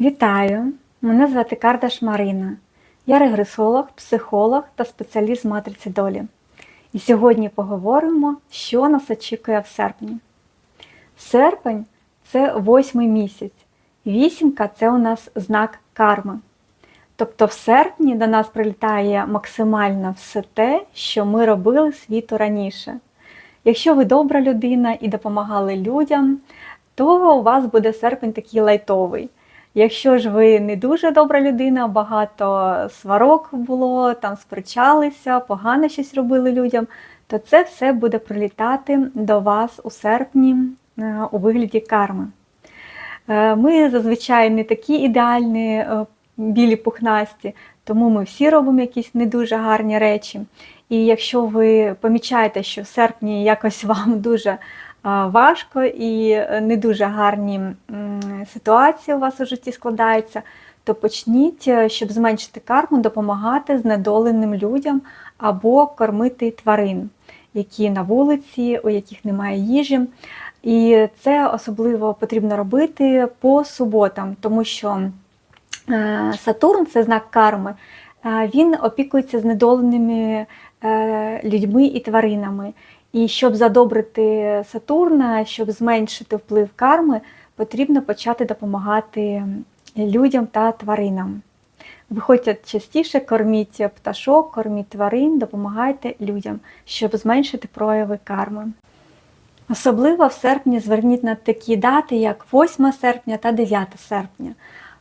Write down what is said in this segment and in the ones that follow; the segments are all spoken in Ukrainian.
Вітаю! Мене звати Кардаш Марина. Я регресолог, психолог та спеціаліст матриці долі. І сьогодні поговоримо, що нас очікує в серпні. Серпень це восьмий місяць. Вісімка це у нас знак карми. Тобто в серпні до нас прилітає максимально все те, що ми робили світу раніше. Якщо ви добра людина і допомагали людям, то у вас буде серпень такий лайтовий. Якщо ж ви не дуже добра людина, багато сварок було, там сперечалися, погано щось робили людям, то це все буде прилітати до вас у серпні е, у вигляді карми. Е, Ми зазвичай не такі ідеальні, е, білі пухнасті, тому ми всі робимо якісь не дуже гарні речі. І якщо ви помічаєте, що в серпні якось вам дуже важко і не дуже гарні ситуації у вас у житті складаються, то почніть, е, щоб зменшити карму, допомагати знедоленим людям або кормити тварин, які на вулиці, у яких немає їжі. І це особливо потрібно робити по суботам, тому що е, Сатурн це знак карми. е, Він опікується знедоленими е, людьми і тваринами. І щоб задобрити Сатурна, щоб зменшити вплив карми, потрібно почати допомагати людям та тваринам. Виходьте частіше, корміть пташок, корміть тварин, допомагайте людям, щоб зменшити прояви карми. Особливо в серпні зверніть на такі дати, як 8 серпня та 9 серпня.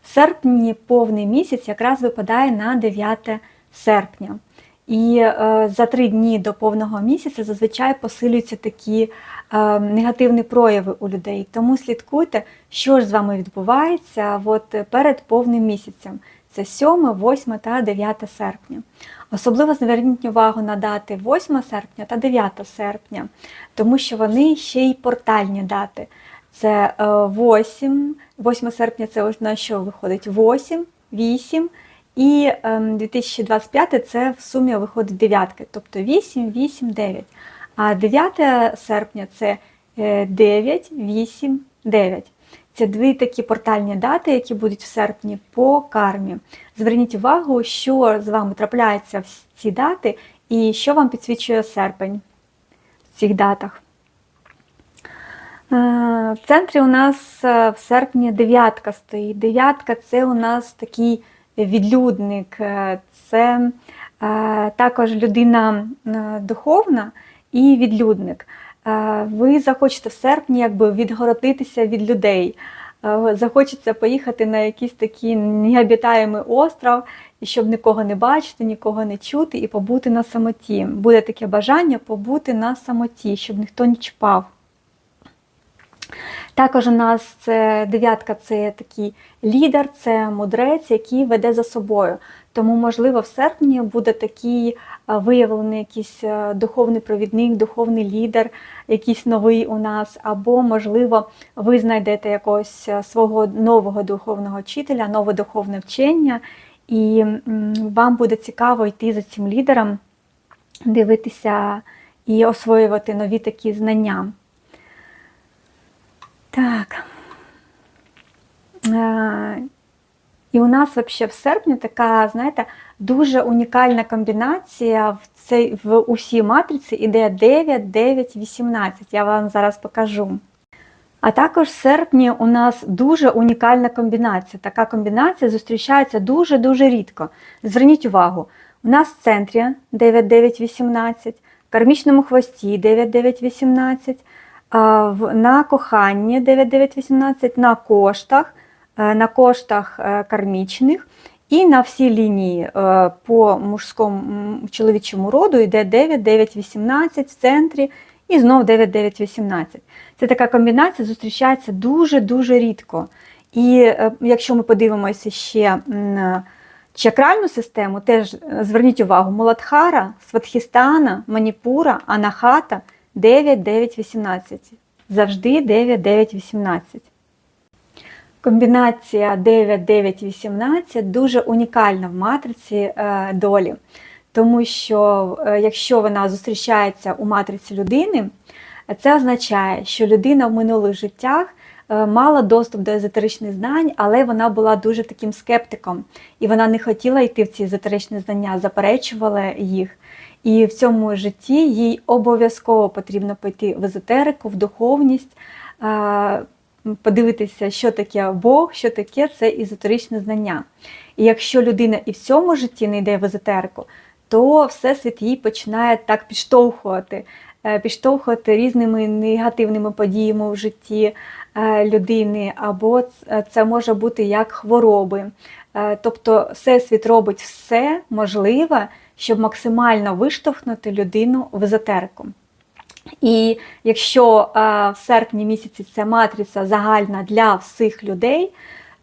В серпні повний місяць якраз випадає на 9 серпня. І е, за три дні до повного місяця зазвичай посилюються такі е, негативні прояви у людей. Тому слідкуйте, що ж з вами відбувається от перед повним місяцем. Це 7, 8 та 9 серпня. Особливо зверніть увагу на дати 8 серпня та 9 серпня, тому що вони ще й портальні дати. Це е, 8, 8 серпня це ось на що виходить 8, 8 і ем, 2025 це в сумі виходить дев'ятки, тобто 8, 8, 9. А 9 серпня це е, 9, 8, 9. Це дві такі портальні дати, які будуть в серпні по кармі. Зверніть увагу, що з вами трапляється в ці дати і що вам підсвічує серпень в цих датах. Е, В центрі у нас е, в серпні дев'ятка стоїть. Дев'ятка це у нас такий відлюдник, е, це е, також людина е, духовна і відлюдник. Ви захочете в серпні якби відгородитися від людей. Захочеться поїхати на якийсь такий необітаємий остров, щоб нікого не бачити, нікого не чути і побути на самоті. Буде таке бажання побути на самоті, щоб ніхто не чіпав. Також у нас це дев'ятка це такий лідер, це мудрець, який веде за собою. Тому, можливо, в серпні буде такий е, виявлений якийсь е, духовний провідник, духовний лідер, якийсь новий у нас, або, можливо, ви знайдете якогось е, свого нового духовного вчителя, нове духовне вчення, і вам буде цікаво йти за цим лідером, дивитися і освоювати нові такі знання. Так. І у нас взагалі в серпні така, знаєте, дуже унікальна комбінація в цей в усій матриці іде 9, 9, 18. Я вам зараз покажу. А також в серпні у нас дуже унікальна комбінація. Така комбінація зустрічається дуже-дуже рідко. Зверніть увагу, у нас в центрі 9, 9, 18, в кармічному хвості 9, 9, 18, а, в- на коханні 9, 9, 18, на коштах, е, на коштах е, кармічних і на всій лінії е, по мужському чоловічому роду йде 9, 9, 18 в центрі і знов 9, 9, 18. Це така комбінація зустрічається дуже-дуже рідко. І якщо ми подивимося ще на чакральну систему, теж зверніть увагу: Муладхара, Сватхістана, Маніпура, Анахата 9, 9, 18. Завжди 9, 9, 18. Комбінація 9, 9, 18 дуже унікальна в матриці е, долі, тому що е, якщо вона зустрічається у матриці людини, це означає, що людина в минулих життях е, мала доступ до езотеричних знань, але вона була дуже таким скептиком, і вона не хотіла йти в ці езотеричні знання, заперечувала їх. І в цьому житті їй обов'язково потрібно пойти в езотерику, в духовність, е, подивитися, що таке Бог, що таке це езотеричне знання. І якщо людина і в цьому житті не йде в езотерику, то Всесвіт її починає так підштовхувати, е, підштовхувати різними негативними подіями в житті е, людини, або це може бути як хвороби. Е, тобто Всесвіт робить все можливе, щоб максимально виштовхнути людину в езотерику. І якщо в серпні місяці ця матриця загальна для всіх людей,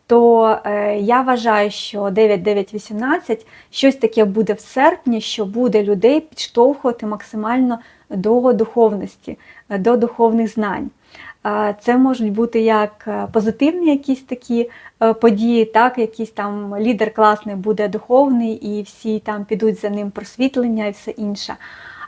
то е, я вважаю, що 9-9-18 щось таке буде в серпні, що буде людей підштовхувати максимально до духовності, до духовних знань. Це можуть бути як е, позитивні якісь такі е, події, так, якийсь там лідер класний буде духовний, і всі там підуть за ним просвітлення і все інше.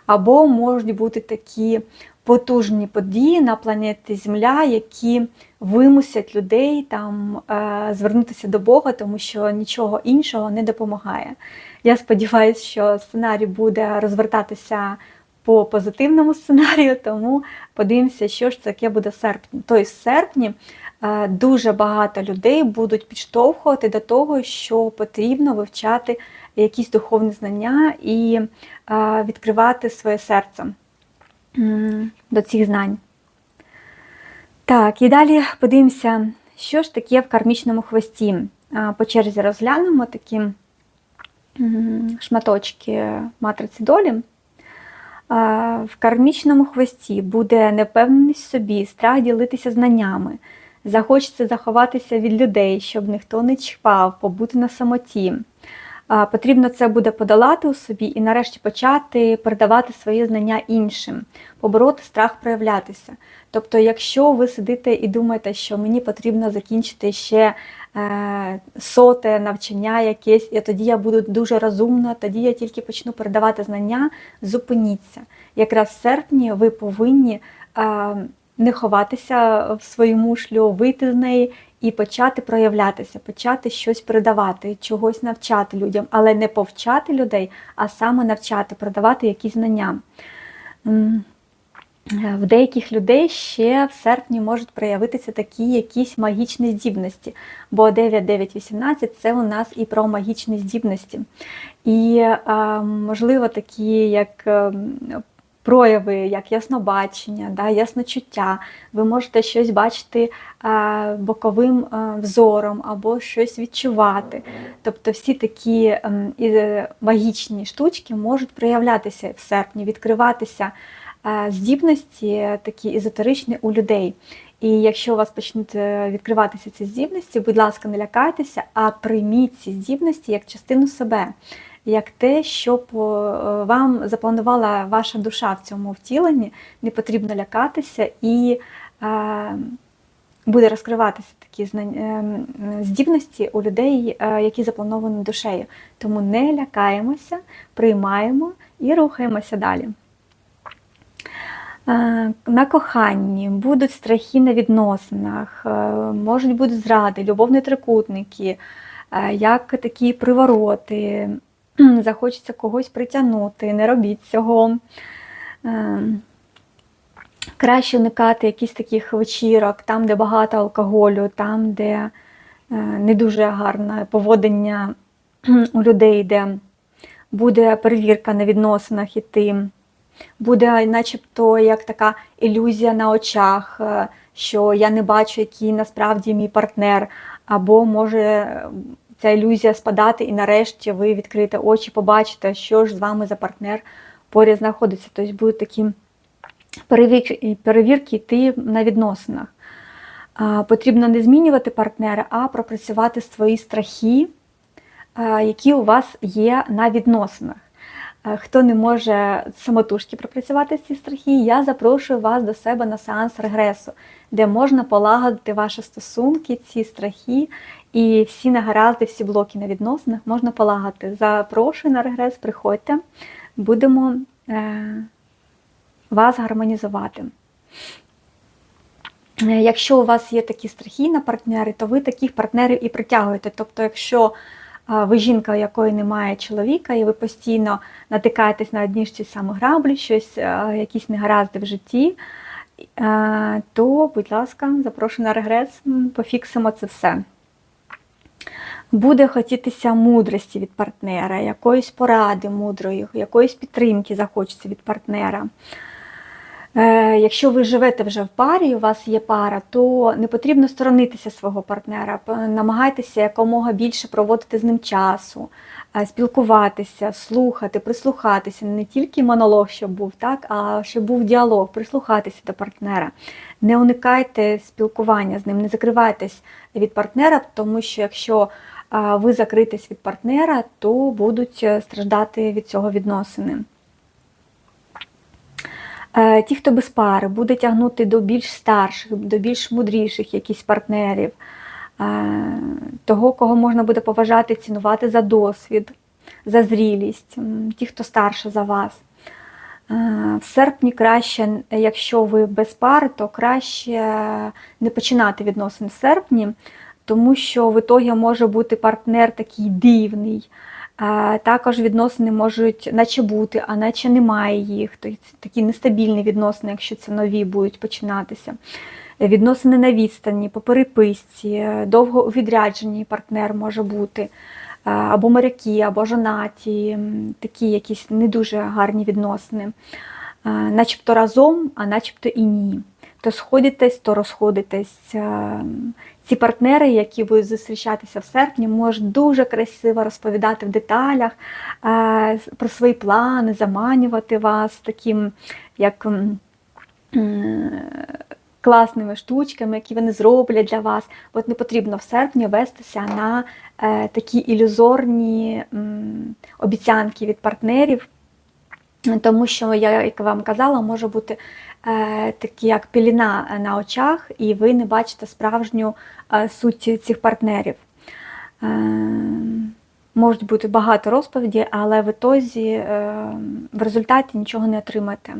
Або можуть бути такі потужні події на планеті Земля, які вимусять людей там е, звернутися до Бога, тому що нічого іншого не допомагає. Я сподіваюся, що сценарій буде розвертатися по позитивному сценарію, тому подивимося, що ж таке буде в серпні. Тобто в серпні е, дуже багато людей будуть підштовхувати до того, що потрібно вивчати якісь духовні знання і е, відкривати своє серце до цих знань. Так, і далі подивимося, що ж таке в кармічному хвості. По черзі розглянемо такі шматочки матриці долі. В кармічному хвості буде непевненість в собі, страх ділитися знаннями, захочеться заховатися від людей, щоб ніхто не чіпав, побути на самоті. Потрібно це буде подолати у собі і нарешті почати передавати свої знання іншим, побороти страх проявлятися. Тобто, якщо ви сидите і думаєте, що мені потрібно закінчити ще е, соте навчання якесь, і тоді я буду дуже розумна, тоді я тільки почну передавати знання, зупиніться. Якраз в серпні ви повинні. Е, не ховатися в свою мушлю, вийти з неї і почати проявлятися, почати щось передавати, чогось навчати людям, але не повчати людей, а саме навчати, продавати якісь знання. В деяких людей ще в серпні можуть проявитися такі якісь магічні здібності, бо 9-9-18 це у нас і про магічні здібності. І, можливо, такі, як ем, прояви, як яснобачення, да, ясночуття. Ви можете щось бачити боковим взором або щось відчувати. Тобто всі такі ем, магічні штучки можуть проявлятися в серпні, відкриватися здібності такі езотеричні у людей. І якщо у вас почнуть е, відкриватися ці здібності, будь ласка, не лякайтеся, а прийміть ці здібності як частину себе як те, щоб е, вам запланувала ваша душа в цьому втіленні, не потрібно лякатися і е, буде розкриватися такі е, здібності у людей, які заплановані душею. Тому не лякаємося, приймаємо і рухаємося далі. На коханні будуть страхи на відносинах, можуть бути зради, любовні трикутники, як такі привороти, захочеться когось притягнути, не робіть цього. Ем, краще уникати якісь таких вечірок, там, де багато алкоголю, там, де е, не дуже гарне поводення у людей, де буде перевірка на відносинах іти. Буде начебто як така ілюзія на очах, е, що я не бачу, який насправді мій партнер, або може ця ілюзія спадати, і нарешті ви відкриєте очі, побачите, що ж з вами за партнер поряд знаходиться. Тобто будуть такі перевірки, йти на відносинах. Потрібно не змінювати партнера, а пропрацювати свої страхи, які у вас є на відносинах. Хто не може самотужки пропрацювати ці страхи, я запрошую вас до себе на сеанс регресу, де можна полагодити ваші стосунки, ці страхи і всі негаразди, всі блоки на відносинах можна полагати. Запрошую на регрес, приходьте, будемо е, вас гармонізувати. Е, Якщо у вас є такі страхи на партнери, то ви таких партнерів і притягуєте. Тобто, якщо ви жінка, у якої немає чоловіка, і ви постійно натикаєтесь на одні ж ті самі граблі, щось, якісь негаразди в житті, е, то, будь ласка, запрошую на регрес, пофіксимо це все. Буде хотітися мудрості від партнера, якоїсь поради мудрої, якоїсь підтримки захочеться від партнера. Е, Якщо ви живете вже в парі, у вас є пара, то не потрібно сторонитися свого партнера. Намагайтеся якомога більше проводити з ним часу, спілкуватися, слухати, прислухатися. Не тільки монолог, щоб був, так, а щоб був діалог, прислухатися до партнера. Не уникайте спілкування з ним, не закривайтесь від партнера, тому що якщо ви закритесь від партнера, то будуть е, страждати від цього відносини. Е, Ті, хто без пари, буде тягнути до більш старших, до більш мудріших якісь партнерів, е, того, кого можна буде поважати, цінувати за досвід, за зрілість, ті, хто старше за вас. Е, В серпні краще, якщо ви без пари, то краще не починати відносин в серпні, тому що в ітогі може бути партнер такий дивний. Також відносини можуть наче бути, а наче немає їх. Тобто такі нестабільні відносини, якщо це нові будуть починатися. Відносини на відстані, по переписці, довго у відрядженні партнер може бути, або моряки, або жонаті, такі якісь не дуже гарні відносини. Начебто разом, а начебто і ні. То сходитесь, то розходитесь. Ці партнери, які будуть зустрічатися в серпні, можуть дуже красиво розповідати в деталях е, про свої плани, заманювати вас таким, як класними штучками, які вони зроблять для вас. От не потрібно в серпні вестися на е, такі ілюзорні м, обіцянки від партнерів. Тому що, я, як вам казала, може бути е, такі як піліна на очах, і ви не бачите справжню е, суть цих партнерів. Е, можуть бути багато розповіді, але в ітозі е, в результаті нічого не отримаєте.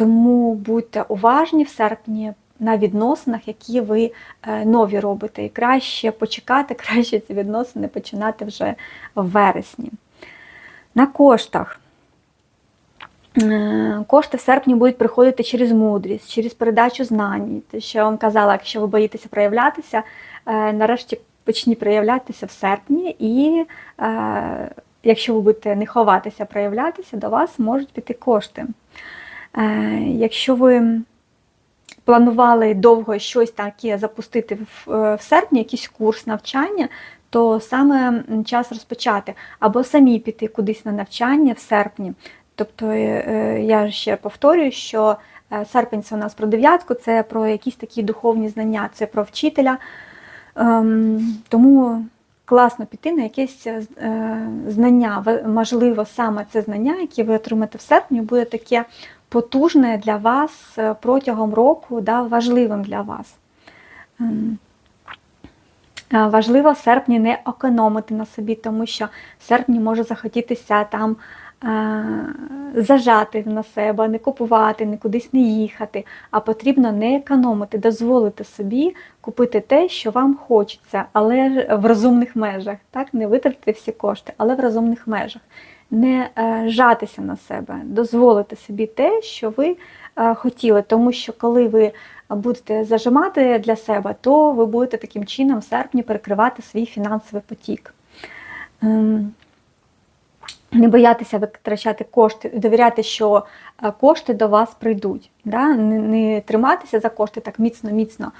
Тому будьте уважні в серпні на відносинах, які ви е, нові робите. І краще почекати, краще ці відносини починати вже в вересні. На коштах. Е, Кошти в серпні будуть приходити через мудрість, через передачу знань. Те, що я вам казала, якщо ви боїтеся проявлятися, е, нарешті почні проявлятися в серпні, і якщо ви будете не ховатися, проявлятися, до вас можуть піти кошти. Е, Якщо ви планували довго щось таке запустити в, е, серпні, якийсь курс навчання, то саме час розпочати або самі піти кудись на навчання в серпні. Тобто е, я ще повторюю, що серпень це у нас про дев'ятку, це про якісь такі духовні знання, це про вчителя. Ем, Тому класно піти на якесь знання. Можливо, саме це знання, яке ви отримаєте в серпні, буде таке потужне для вас е, протягом року, да, важливим для вас. Ем, Е, Важливо в серпні не економити на собі, тому що в серпні може захотітися там е, зажати на себе, не купувати, не кудись не їхати, а потрібно не економити, дозволити собі купити те, що вам хочеться, але в розумних межах. Так, не витратити всі кошти, але в розумних межах. Не е, жатися на себе, дозволити собі те, що ви е, хотіли, тому що коли ви будете зажимати для себе, то ви будете таким чином в серпні перекривати свій фінансовий потік. Не боятися витрачати кошти, довіряти, що е, кошти до вас прийдуть. Да? Не, триматися за кошти так міцно-міцно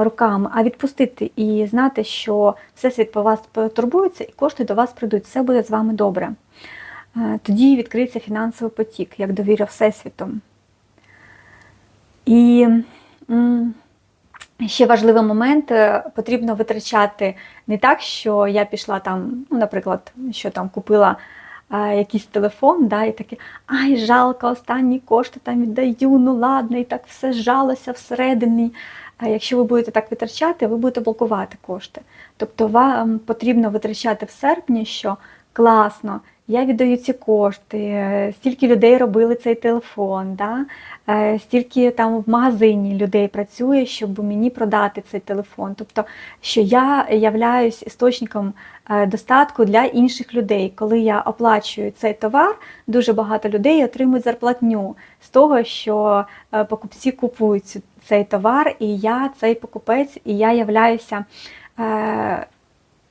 руками, а відпустити і знати, що Всесвіт по вас турбується і кошти до вас прийдуть. Все буде з вами добре. Е, Тоді відкриється фінансовий потік, як довіра Всесвіту. І ще важливий момент, е, потрібно витрачати не так, що я пішла там, ну, наприклад, що там купила якийсь телефон, да, і таке, ай, жалко, останні кошти там віддаю, ну ладно, і так все жалося всередині. Якщо ви будете так витрачати, ви будете блокувати кошти. Тобто вам потрібно витрачати в серпні, що класно, я віддаю ці кошти, стільки людей робили цей телефон, да? е, стільки там в магазині людей працює, щоб мені продати цей телефон. Тобто, що я являюсь істочником е, достатку для інших людей. Коли я оплачую цей товар, дуже багато людей отримують зарплатню з того, що е, покупці купують цей товар, і я цей покупець, і я являюся.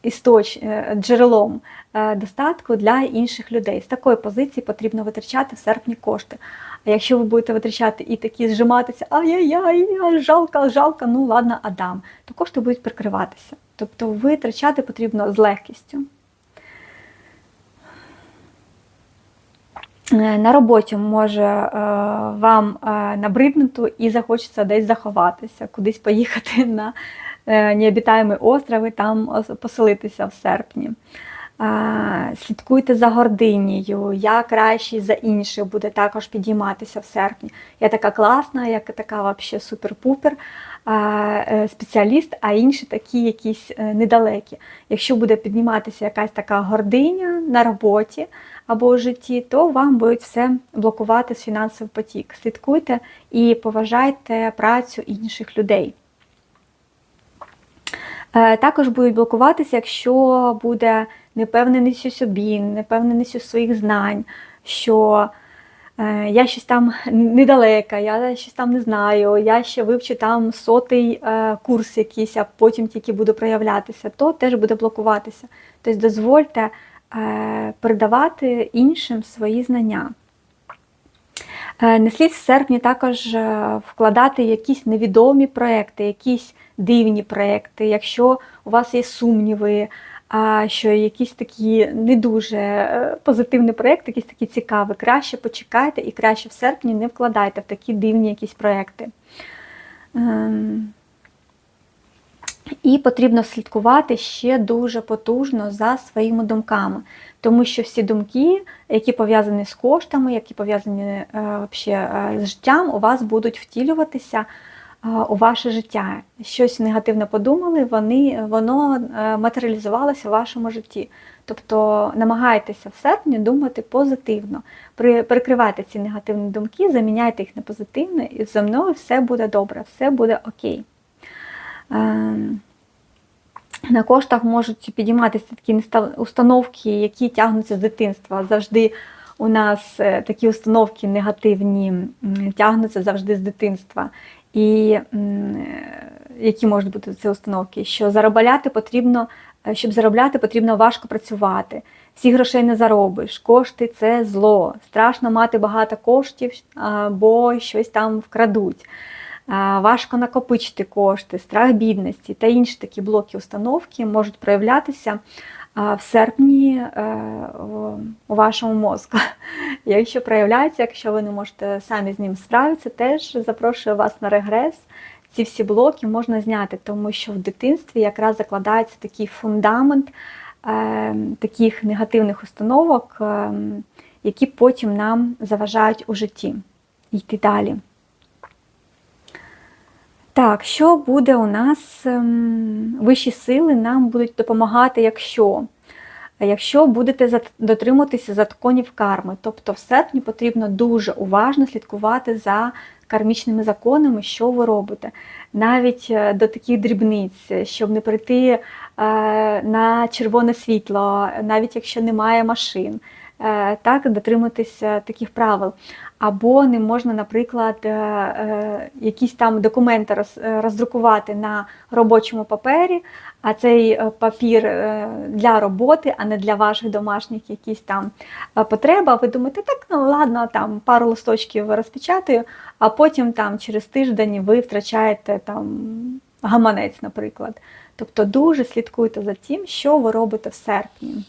Істоч, е, джерелом е, достатку для інших людей. З такої позиції потрібно витрачати в серпні кошти. А якщо ви будете витрачати і такі зжиматися, ай-яй-яй, ай, жалко, жалко, ну ладно, Адам, то кошти будуть прикриватися. Тобто витрачати потрібно з легкістю. Е, На роботі може вам набриднути і захочеться десь заховатися, кудись поїхати на е, необітаємий остров там поселитися в серпні. Слідкуйте за гординею, я кращий за інших буде також підійматися в серпні. Я така класна, я така вообще супер-пупер е, спеціаліст, а інші такі якісь е, недалекі. Якщо буде підніматися якась така гординя на роботі або у житті, то вам будуть все блокувати з фінансовий потік. Слідкуйте і поважайте працю інших людей. Е, Також будуть блокуватися, якщо буде непевненість у собі, непевненість у своїх знань, що е, я щось там недалека, я щось там не знаю, я ще вивчу там сотий е, курс якийсь, а потім тільки буду проявлятися, то теж буде блокуватися. Тобто дозвольте передавати іншим свої знання. Е, Не слід в серпні також е, вкладати якісь невідомі проекти, якісь дивні проекти, якщо у вас є сумніви, що якісь такі не дуже позитивні проекти, якісь такі цікаві, краще почекайте і краще в серпні не вкладайте в такі дивні якісь проекти. І потрібно слідкувати ще дуже потужно за своїми думками, тому що всі думки, які пов'язані з коштами, які пов'язані е, е, з життям, у вас будуть втілюватися е, у ваше життя. Щось негативне подумали, вони, воно е, матеріалізувалося в вашому житті. Тобто намагайтеся в серпні думати позитивно. При, перекривайте ці негативні думки, заміняйте їх на позитивне, і зі мною все буде добре, все буде окей. Ем, На коштах можуть підійматися такі установки, які тягнуться з дитинства. Завжди у нас е, такі установки негативні тягнуться завжди з дитинства. І е, які можуть бути ці установки? Що заробляти потрібно, е, щоб заробляти, потрібно важко працювати. Всі грошей не заробиш, кошти це зло. Страшно мати багато коштів, бо щось там вкрадуть. Важко накопичити кошти, страх бідності та інші такі блоки установки можуть проявлятися в серпні е, у вашому мозку. Якщо проявляється, якщо ви не можете самі з ним справитися, теж запрошую вас на регрес. Ці всі блоки можна зняти, тому що в дитинстві якраз закладається такий фундамент е, таких негативних установок, е, які потім нам заважають у житті йти далі. Так, що буде у нас? ем, Вищі сили нам будуть допомагати, якщо Якщо будете дотримуватися законів карми, тобто в серпні потрібно дуже уважно слідкувати за кармічними законами, що ви робите, навіть е, до таких дрібниць, щоб не прийти е, на червоне світло, навіть якщо немає машин. Е, Так, дотримуватися таких правил. Або не можна, наприклад, е, е, якісь там документи е, роздрукувати на робочому папері, а цей папір для роботи, а не для ваших домашніх якісь там потреб. Ви думаєте, так, ну ладно, там пару листочків розпечатаю, а потім там через тиждень ви втрачаєте там гаманець, наприклад. Тобто дуже слідкуйте за тим, що ви робите в серпні.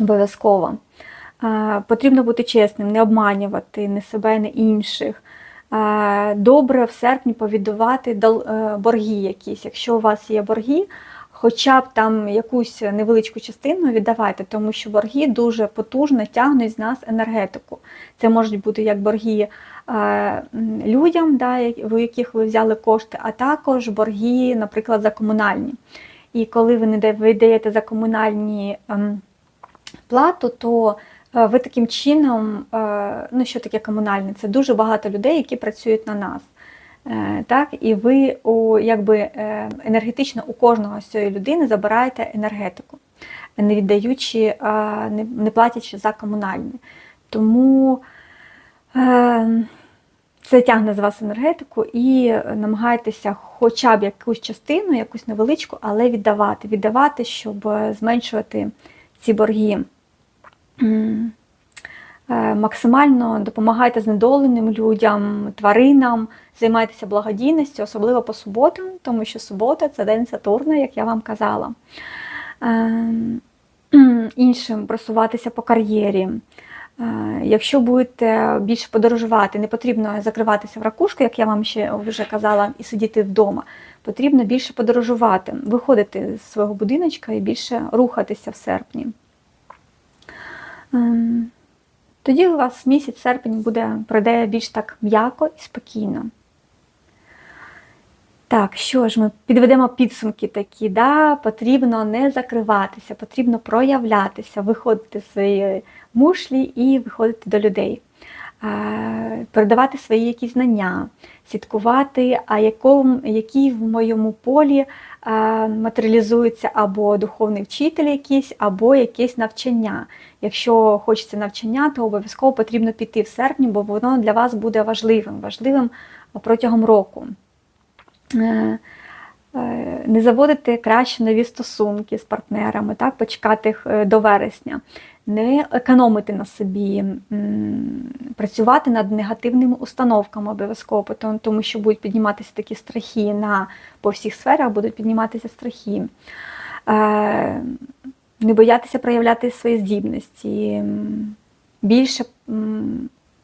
Обов'язково. Потрібно бути чесним, не обманювати ні себе, ні інших. Добре в серпні повідувати е, борги якісь. Якщо у вас є борги, хоча б там якусь невеличку частину віддавайте, тому що борги дуже потужно тягнуть з нас енергетику. Це можуть бути як борги е, людям, да, у яких ви взяли кошти, а також борги, наприклад, за комунальні. І коли ви не да- даєте за комунальні ем, плату, то ви таким чином, е, ну що таке комунальне? Це дуже багато людей, які працюють на нас. Е, Так, і ви у, якби, е, енергетично у кожного з цієї людини забираєте енергетику, не віддаючи, е, не, платячи за комунальне. Тому е, це тягне з вас енергетику і намагайтеся хоча б якусь частину, якусь невеличку, але віддавати. Віддавати, щоб зменшувати ці борги. Е, Максимально допомагайте знедоленим людям, тваринам, займайтеся благодійністю, особливо по суботам, тому що субота це день Сатурна, як я вам казала. Ем, Іншим просуватися по кар'єрі. Е, Якщо будете більше подорожувати, не потрібно закриватися в ракушку, як я вам ще вже казала, і сидіти вдома. Потрібно більше подорожувати, виходити з свого будиночка і більше рухатися в серпні. Ем, Тоді у вас місяць серпень буде пройде більш так м'яко і спокійно. Так, що ж, ми підведемо підсумки такі, да? потрібно не закриватися, потрібно проявлятися, виходити з своєї мушлі і виходити до людей, Е, передавати свої якісь знання, слідкувати, а якому, які в моєму полі е, матеріалізуються або духовний вчитель якийсь, або якесь навчання. Якщо хочеться навчання, то обов'язково потрібно піти в серпні, бо воно для вас буде важливим, важливим протягом року. Е, е, Не заводити краще нові стосунки з партнерами, так, почекати їх до вересня, не економити на собі, працювати над негативними установками обов'язково, тому- що будуть підніматися такі страхи на, по всіх сферах, будуть підніматися страхи. Е, Не боятися проявляти свої здібності, більше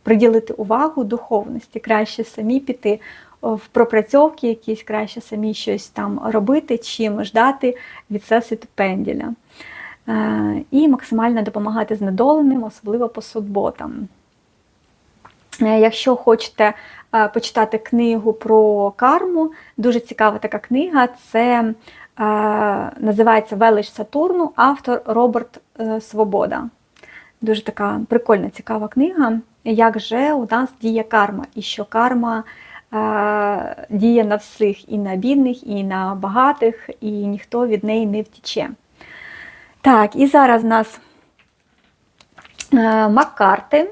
приділити увагу духовності, краще самі піти в пропрацьовки якісь, краще самі щось там робити, чим ждати від всесвіту пенділя. Е, І максимально допомагати знедоленим, особливо по суботам. Е, Якщо хочете е, почитати книгу про карму, дуже цікава така книга. Це називається Велич Сатурну, автор Роберт Свобода. Дуже така прикольна, цікава книга. Як же у нас діє карма, і що карма діє на всіх, і на бідних, і на багатих, і ніхто від неї не втіче. Так, і зараз у нас е, Маккарти.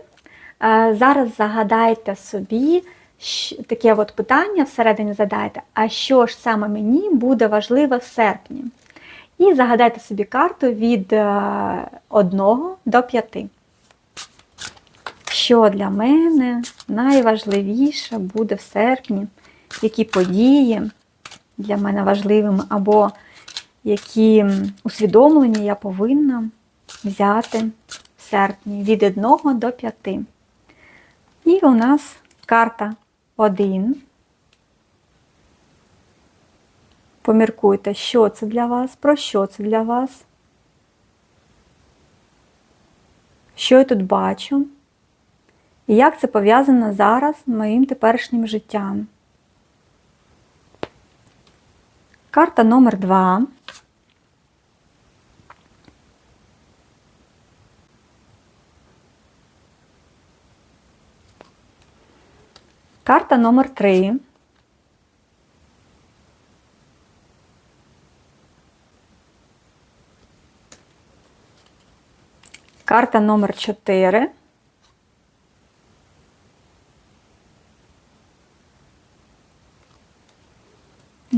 Е, Зараз загадайте собі таке от питання всередині задайте, а що ж саме мені буде важливо в серпні? І загадайте собі карту від 1 до 5. Що для мене найважливіше буде в серпні, які події для мене важливими, або які усвідомлення я повинна взяти в серпні від 1 до 5. І у нас карта 1. Поміркуйте, що це для вас, про що це для вас. Що я тут бачу? І як це пов'язано зараз з моїм теперішнім життям? Карта номер 2. Карта номер 3. Карта номер 4.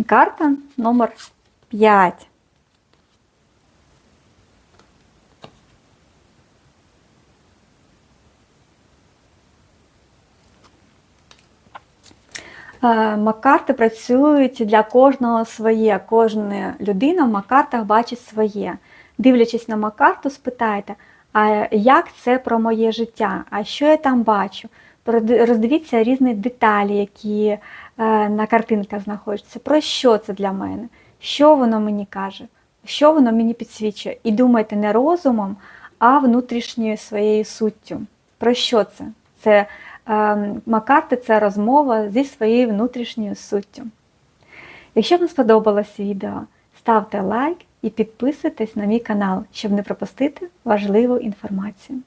Карта номер 5. Е, Маккарти працюють для кожного своє. Кожна людина в Маккартах бачить своє. Дивлячись на Маккарту, спитайте, а як це про моє життя? А що я там бачу? Роздивіться різні деталі, які е, на картинках знаходяться. Про що це для мене? Що воно мені каже? Що воно мені підсвічує? І думайте не розумом, а внутрішньою своєю суттю. Про що це? Це Макарти це розмова зі своєю внутрішньою суттю. Якщо вам сподобалось відео, ставте лайк, і підписуйтесь на мій канал, щоб не пропустити важливу інформацію.